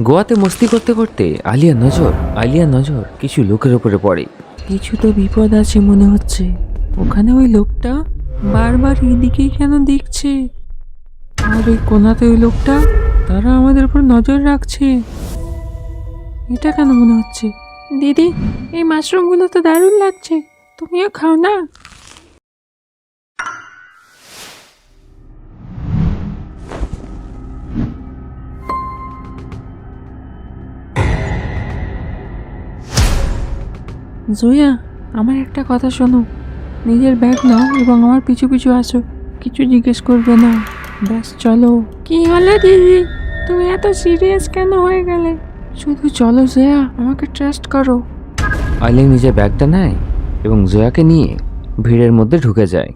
গোয়াতে মস্তি করতে করতে আলিয়া নজর আলিয়া নজর কিছু লোকের উপরে পড়ে। কিছু তো বিপদ আছে মনে হচ্ছে। ওখানে ওই লোকটা বারবার এদিকেই কেন দেখছে? আর ওই কোনাতে ওই লোকটা, তারা আমাদের উপর নজর রাখছে। এটা কেন মনে হচ্ছে? দিদি, এই মাশরুমগুলো তো দারুণ লাগছে। তুমিও খাও না? জয়া আমার একটা কথা শোনো। নিজের ব্যাগ নাও এবং আমার পিছু পিছু আসো। কিছু জিজ্ঞেস করবে না। ব্যাস চলো। কি হলো দিদি? তুমি এত সিরিয়াস কেন হয়ে গেলে? শুধু চলো জয়া আমাকে ট্রাস্ট করো। আইলিং নিজের ব্যাগটা নেয় এবং জয়াকে নিয়ে ভিড়ের মধ্যে ঢুকে যায়।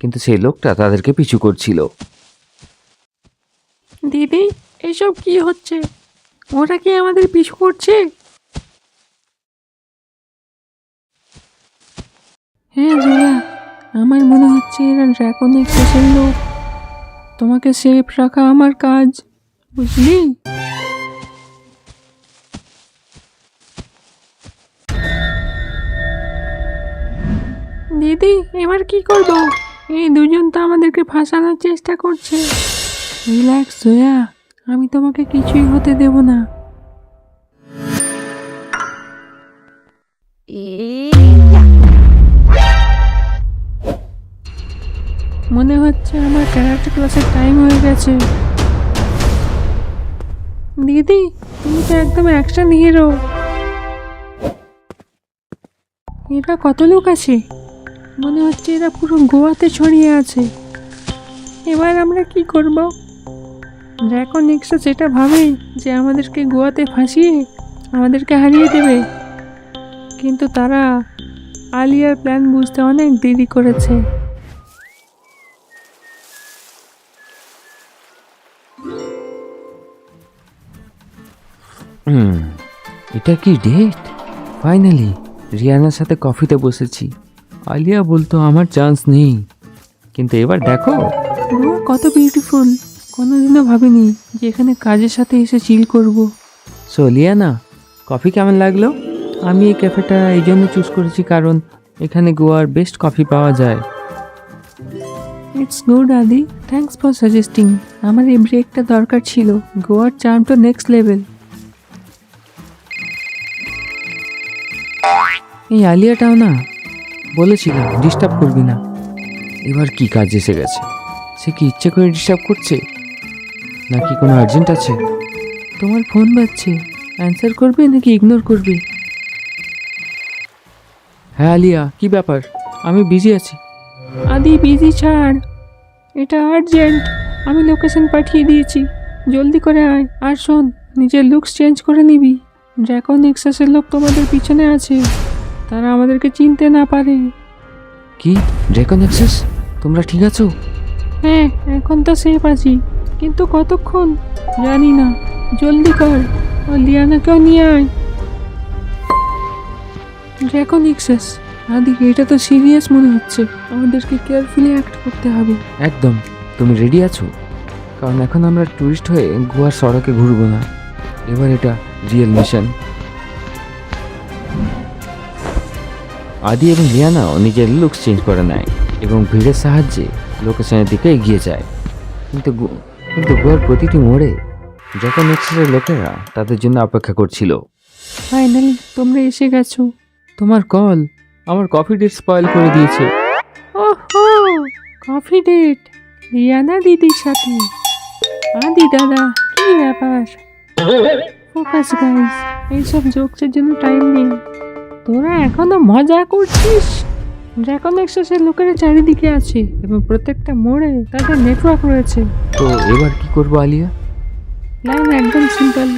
কিন্তু সেই লোকটা তাদেরকে পিছু করছিল। দিদি এসব কি হচ্ছে? ওরা কি আমাদের পিছু করছে? হ্যাঁ জয়া আমার মনে হচ্ছে এরা ড্রাগন এক্সেসের লোক। তোমাকে সেফ রাখা আমার কাজ, বুঝলি? দিদি, এবার কি করব? এই দুজন তো আমাদেরকে ফাঁসানোর চেষ্টা করছে। রিল্যাক্স জয়া আমি তোমাকে কিছুই হতে দেব না। মনে হচ্ছে আমার ক্যারাটে ক্লাসের টাইম হয়ে গেছে। দিদি, তুমি তো একদম অ্যাকশন হিরো এরা কত লোক আছে? মনে হচ্ছে এরা পুরো গোয়াতে ছড়িয়ে আছে। এবার আমরা কি করব? ড্রাকন এক্সা যেটা ভাবে যে আমাদেরকে গোয়াতে ফাঁসিয়ে আমাদেরকে হারিয়ে দেবে। কিন্তু তারা আলিয়ার প্ল্যান বুঝতে অনেক দেরি করেছে। হুম। এটা কি ডেট ফাইনালি রিয়ানার সাথে কফিতে বসেছি। আলিয়া বলতো আমার চান্স নেই। কিন্তু এবার দেখো। কত বিউটিফুল কোনোদিনও ভাবিনি যে এখানে কাজের সাথে এসে চিল করব। সো লিয়ানা কফি কেমন লাগল? আমি এই ক্যাফেটা এই জন্য চুজ করেছি কারণ এখানে গোয়ার বেস্ট কফি পাওয়া যায়। It's good Adi. Thanks for suggesting আমার এই ব্রেকটা দরকার ছিল। গোয়ার চার্ম তো নেক্সট লেভেল এই আলিয়াটাও না বলেছিলাম ডিস্টার্ব করবি না। এবার কি কাজ এসে গেছে? সে কি ইচ্ছে করে ডিস্টার্ব করছে? নাকি কোনো আর্জেন্ট আছে? তোমার ফোন বাজছে। অ্যান্সার করবে নাকি ইগনোর করবে? হ্যাঁ আলিয়া কি ব্যাপার? আমি বিজি আছি। আদি বিজি ছাড়। এটা আর্জেন্ট আমি লোকেশন পাঠিয়ে দিয়েছি। জলদি করে আয়। আর শোন নিজের লুকস চেঞ্জ করে নিবি। ড্রাকন এক্সাসের লোক তোমাদের পিছনে আছে। তারা আমাদেরকে চিনতে না পারে। কি? ড্রাকন তোমরা ঠিক আছো? হ্যাঁ এখন তো সেফ আছি। কিন্তু কতক্ষণ? জানি না। জলদি কর। ও লিয়ানাকেও নিয়ে আয়। ড্রাকন এক্সেস আদি এটা তো সিরিয়াস মনে হচ্ছে। আমাদেরকে কেয়ারফুলি অ্যাক্ট করতে হবে। একদম। তুমি রেডি আছো? কারণ এখন আমরা টুরিস্ট হয়ে গোয়ার সড়কে ঘুরবো না। এবার এটা রিয়েল মিশন আদি এবং রিয়ানাও নিজের লুকস চেঞ্জ করে নেয় এবং ভিড়ের সাহায্যে লোকেশনের দিকে এগিয়ে যায়। কিন্তু কিন্তু গোয়ার প্রতিটি মোড়ে যখন এক্সেসের লোকেরা তাদের জন্য অপেক্ষা করছিল। ফাইনালি তোমরা এসে গেছো। তোমার কল আমার কফি ডেট স্পয়েল করে দিয়েছে। ওহো কফি ডেট রিয়ানা দিদির সাথে। আদি দাদা, কি ব্যাপার? ফোকাস গাইস এইসব জোকসের জন্য টাইম নেই। তোরা এখনও মজা করছিস? ড্রাগন এক্সেসের লোকেরা চারিদিকে আছে এবং প্রত্যেকটা মোড়ে তাদের নেটওয়ার্ক রয়েছে। তো এবার কি করব আলিয়া? প্ল্যান একদম সিম্পল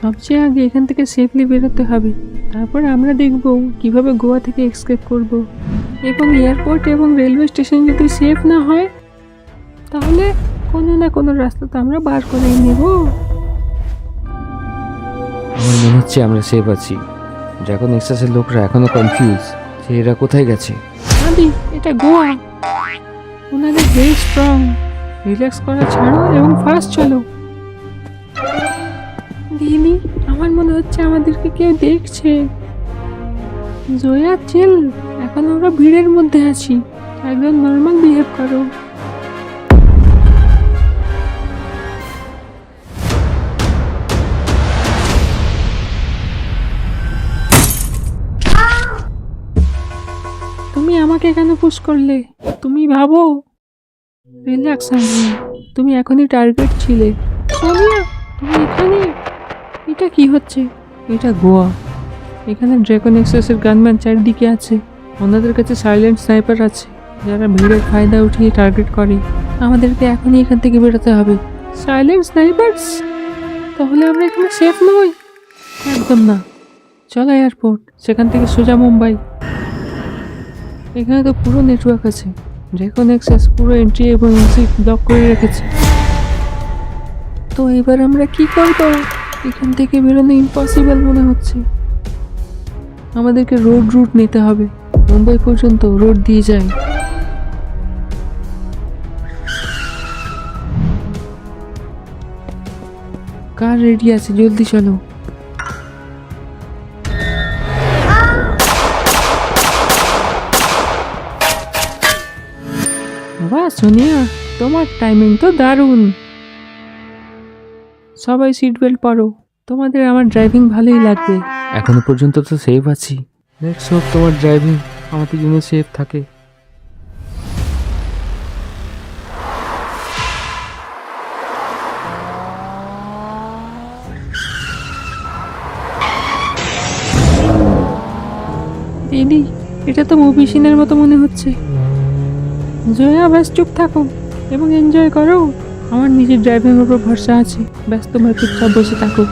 সবচেয়ে আগে এখান থেকে সেফলি বেরোতে হবে। তারপর আমরা দেখব কীভাবে গোয়া থেকে এক্সকেপ করব। এবং এয়ারপোর্ট এবং রেলওয়ে স্টেশন যদি সেফ না হয় তাহলে কোনো না কোনো রাস্তা তো আমরা বার করে নেব। আমার মনে হচ্ছে আমরা সেফ আছি। ড্রাগন এক্সাসের লোকরা এখনও কনফিউজ যে এরা কোথায় গেছে। আদি এটা গোয়া। ওনাদের ভেরি স্ট্রং রিল্যাক্স করা ছাড়ো এবং ফাস্ট চলো। দিদি, আমার মনে হচ্ছে আমাদেরকে কেউ দেখছে। জয়া চিল এখন আমরা ভিড়ের মধ্যে আছি। একদম নর্মাল বিহেভ করো। আমাকে কেন পুশ করলে? তুমি ভাবো। রিল্যাক্স তুমি এখনই টার্গেট ছিলে। তুমি এখানে? এটা কি হচ্ছে? এটা গোয়া। এখানে ড্রাগন এক্সেসের গানম্যান চারিদিকে আছে। ওনাদের কাছে সাইলেন্ট স্নাইপার আছে। যারা ভিড়ের ফায়দা উঠিয়ে টার্গেট করে। আমাদেরকে এখনই এখান থেকে বেরোতে হবে। সাইলেন্ট স্নাইপারস তাহলে আমরা এখানে সেফ নই? একদম না। চলো এয়ারপোর্ট সেখান থেকে সোজা মুম্বাই। এখানে তো পুরো নেটওয়ার্ক আছে। ড্রাগন এক্সেস পুরো এন্ট্রি এবং এক্সিট ব্লক করে রেখেছে। তো এবার আমরা কি করব? এখান থেকে বেরোনো ইম্পসিবল মনে হচ্ছে। আমাদেরকে রোড রুট নিতে হবে। মুম্বাই পর্যন্ত রোড দিয়ে যায়। কার রেডি আছে? জলদি চলো। বাহ সোনিয়া তোমার টাইমিং তো দারুণ। সবাই সিট বেল্ট পরো। তোমাদের আমার ড্রাইভিং ভালোই লাগবে। এখনও পর্যন্ত তো সেফ আছি। নেক্সট হোক তোমার ড্রাইভিং আমাদের জন্য সেফ থাকে। দিদি এটা তো মুভি সিনের মতো মনে হচ্ছে। জয়া, ব্যাস, চুপ থাকো। এবং এনজয় করো। আমার নিজের ড্রাইভিং উপর ভরসা আছে। ব্যাস, তোমার চুপচাপ বসে থাকো।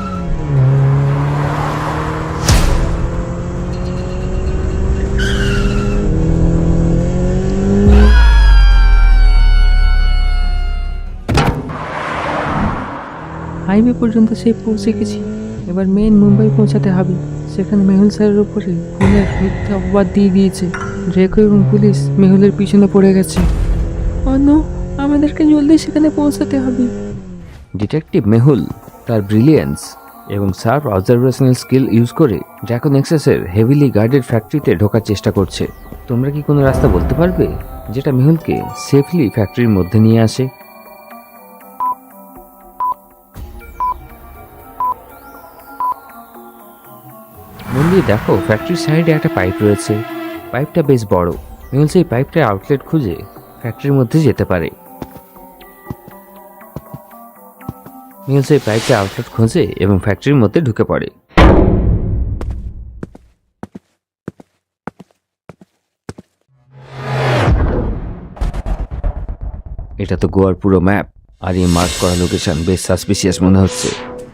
হাইওয়ে পর্যন্ত সে পৌঁছে গেছি। এবার মেন মুম্বাই পৌঁছাতে হবে। সেখানে মেহুল স্যারের উপরে ফুলের মিথ্যা অপবাদ দিয়ে দিয়েছে। ড্রেকো এবং পুলিশ মেহুলের পিছনে পড়ে গেছে। অন্য, আমাদেরকে জলদি সেখানে পৌঁছাতে হবে। ডিটেকটিভ মেহুল, তার ব্রিলিয়েন্স এবং সার্ভ অবজারভেশনাল স্কিল ইউজ করে ড্রাকন এক্সেসের হেভিলি গার্ডেড ফ্যাক্টরিতে ঢোকার চেষ্টা করছে। তোমরা কি কোনো রাস্তা বলতে পারবে যেটা মেহুলকে সেফলি ফ্যাক্টরির মধ্যে নিয়ে আসে? মন দিয়ে দেখো ফ্যাক্টরির সাইডে একটা পাইপ রয়েছে। পাইপটা বেশ বড়। মেহুল সেই পাইপটার আউটলেট খুঁজে ফ্যাক্টরির মধ্যে যেতে পারে। মিল সেই পাইপটা আউটলেট খোঁজে এবং ফ্যাক্টরির মধ্যে ঢুকে পড়ে। এটা তো গোয়ার পুরো ম্যাপ আর এই মার্ক করা লোকেশন বেশ সাসপিসিয়াস মনে হচ্ছে।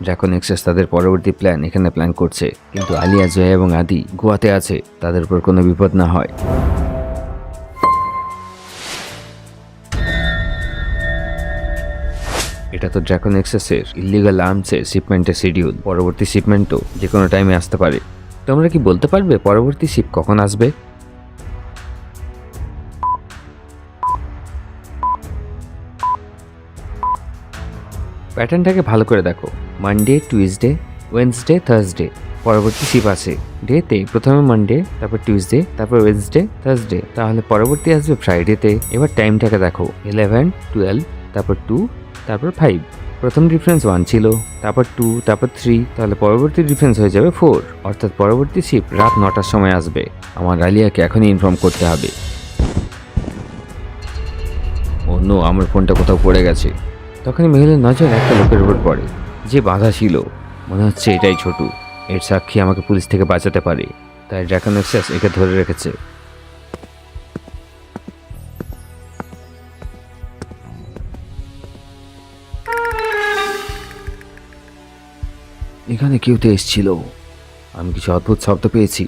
ড্রাকন এক্সেস তাদের পরবর্তী প্ল্যান এখানে প্ল্যান করছে। কিন্তু আলিয়া, জয়া এবং আদি গোয়াতে আছে, তাদের উপর কোনো বিপদ না হয়। এটা তো ড্রাকন এক্সেসের ইলিগাল আর্মসের শিপমেন্টের শিডিউল পরবর্তী শিপমেন্টও যে কোনো টাইমে আসতে পারে। তোমরা কি বলতে পারবে পরবর্তী শিপ কখন আসবে? প্যাটার্নটাকে ভালো করে দেখো। মানডে টুইসডে ওয়েনসডে থার্সডে পরবর্তী শিপ আছে। ডেতে প্রথমে মানডে তারপর টিউসডে তারপর ওয়েনসডে থার্সডে তাহলে পরবর্তী আসবে ফ্রাইডেতে এবার টাইমটাকে দেখো ইলেভেন টুয়েলভ তারপর টু তারপর ফাইভ প্রথম ডিফারেন্স ওয়ান ছিল, তারপর টু তারপর থ্রি তাহলে পরবর্তী ডিফারেন্স হয়ে যাবে ফোর অর্থাৎ পরবর্তী শিপ রাত নটার সময় আসবে। আমার আলিয়াকে এখনই ইনফর্ম করতে হবে। অন্য আমার ফোনটা কোথাও পড়ে গেছে। তখনই মেহুলের নজর একটা লোকের উপর পড়ে। যে বাধা ছিল, মনে হচ্ছে এটাই ছোটু। এর সাক্ষী আমাকে পুলিশ থেকে বাঁচাতে পারে, তাই ড্রাকন এক্সেস একে ধরে রেখেছে। এখানে কেউ তো এসেছিল। আমি কিছু অদ্ভুত শব্দ পেয়েছি।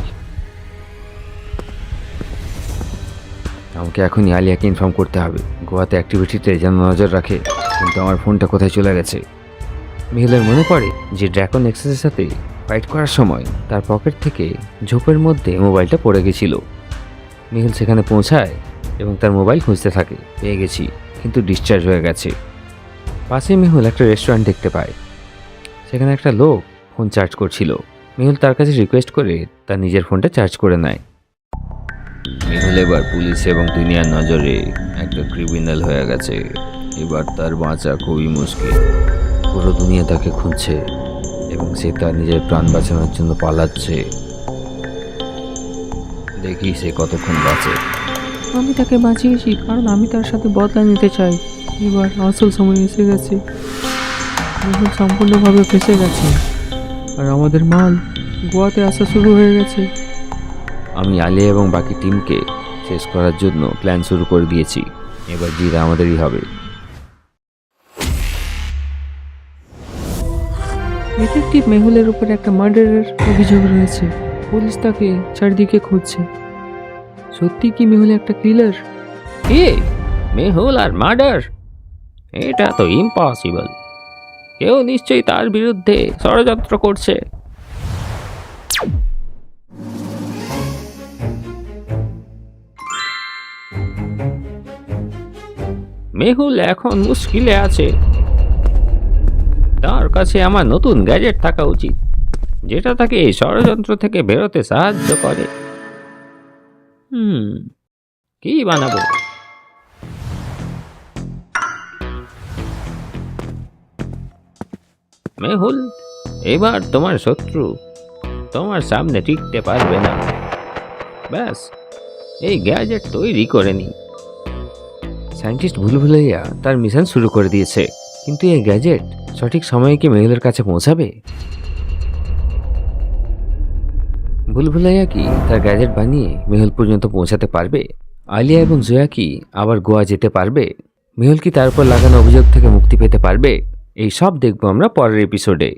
আমাকে এখনই আলিয়াকে ইনফর্ম করতে হবে। গোয়াতে অ্যাক্টিভিটিতে যেন নজর রাখে, কিন্তু আমার ফোনটা কোথায় চলে গেছে? মিহিলের মনে পড়ে যে ড্রাকন এক্সেসের সাথে ফাইট করার সময় তার পকেট থেকে ঝোপের মধ্যে মোবাইলটা পড়ে গেছিল। মিহিল সেখানে পৌঁছায় এবং তার মোবাইল খুঁজতে থাকে, পেয়ে গেছি, কিন্তু ডিসচার্জ হয়ে গেছে। পাশে মিহুল একটা রেস্টুরেন্ট দেখতে পায়। সেখানে একটা লোক ফোন চার্জ করছিল। মেহুল তার কাছে রিকোয়েস্ট করে তার নিজের ফোনটা চার্জ করে নেয়। মেহুল এবার পুলিশ এবং দুনিয়ার নজরে একটা ক্রিমিনাল হয়ে গেছে। এবার তার বাঁচা খুবই মুশকিল। পুরো দুনিয়া তাকে খুঁজছে এবং সে তার নিজের প্রাণ বাঁচানোর জন্য পালাচ্ছে। দেখি সে কতক্ষণ বাঁচে। আমি তাকে বাঁচিয়েছি কারণ আমি তার সাথে বদলা নিতে চাই। এবার আসল সময় এসে গেছে। এখন সম্পূর্ণভাবে ফেসে গেছে। আর আমাদের মাল গোয়াতে আসা শুরু হয়ে গেছে। আমি আলিয়া এবং বাকি টিমকে শেষ করার জন্য প্ল্যান শুরু করে দিয়েছি। এবার জিত আমাদেরই হবে। ডিটেকটিভ মেহুলের উপর একটা মার্ডারের অভিযোগ রয়েছে। পুলিশ তাকে চারদিকে খুঁজছে। সত্যি কি মেহুল একটা কিলার এ মেহুল আর মার্ডার এটা তো ইম্পসিবল কেউ নিশ্চয়ই তার বিরুদ্ধে ষড়যন্ত্র করছে। মেহুল এখন মুশকিলে আছে। তার কাছে আমার নতুন গ্যাজেট থাকা উচিত, যেটা তাকে এই ষড়যন্ত্র থেকে বেরোতে সাহায্য করে। হুম, কি বানাবো? মেহুল, এবার তোমার শত্রু। তোমার সামনে টিকতে পারবে না। ব্যাস, এই গ্যাজেট তৈরি করে নি সায়েন্টিস্ট ভুল ভুলাইয়া তার মিশন শুরু করে দিয়েছে, কিন্তু এই গ্যাজেট সঠিক সময়ে কি মেহুলের কাছে পৌঁছাবে? ভুলভুলাইয়া কি তার গ্যাজেট বানিয়ে মেহুল পর্যন্ত পৌঁছাতে পারবে? আলিয়া এবং জয়া কি আবার গোয়া যেতে পারবে? মেহুল কি তার উপর লাগানো অভিযোগ থেকে মুক্তি পেতে পারবে? এই সব দেখব আমরা পরের এপিসোডে